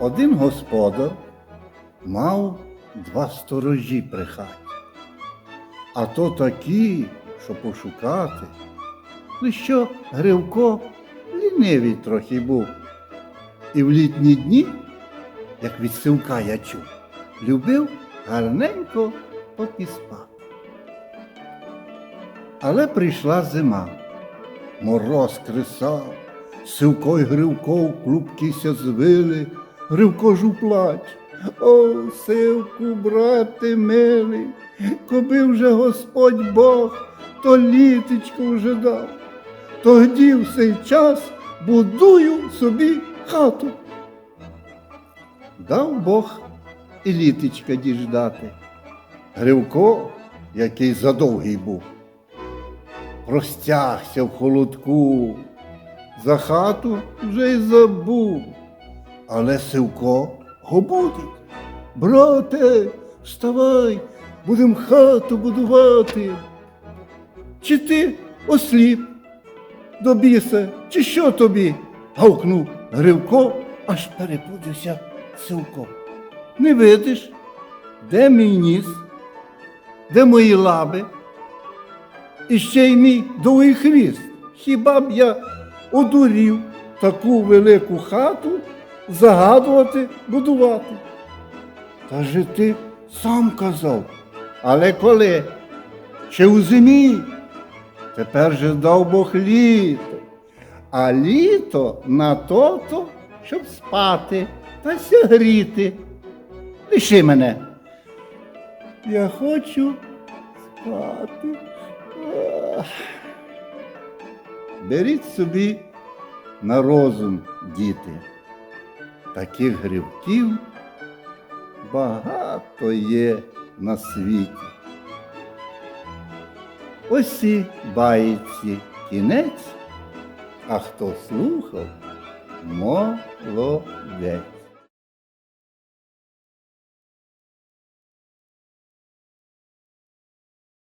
Один господар мав два сторожі при хаті, а то такі, що пошукати. Ну що Гривко лінивий трохи був. І в літні дні, як від сивка я чув, любив гарненько попіспати. Але прийшла зима, мороз кресав, Сивко й Гривко в клубкися звили, Гривко ж плач. О, сивку, брате милий, коби вже Господь Бог, то літечко вже дав. Тоді в цей час будую собі хату. Дав Бог і літечка діждати. Гривко, який задовгий був, простягся в холодку, за хату вже й забув. Але Сивко гобудить. Брате, вставай, будем хату будувати. Чи ти осліп до біса, чи що тобі? гавкнув Гривко, аж перепудився Сивко. Не видиш, де мій ніс, де мої лаби? І ще й мій довгий хвіст. Хіба б я одурів таку велику хату загадувати, будувати? Та же ти сам казав. Але коли? Ще у зимі? Тепер же дав Бог літо. А літо на то-то, щоб спати та сягріти. Лиши мене. Я хочу спати. Беріть собі на розум, діти. Таких гривків багато є на світі. Осі баїці кінець, а хто слухав, молодець.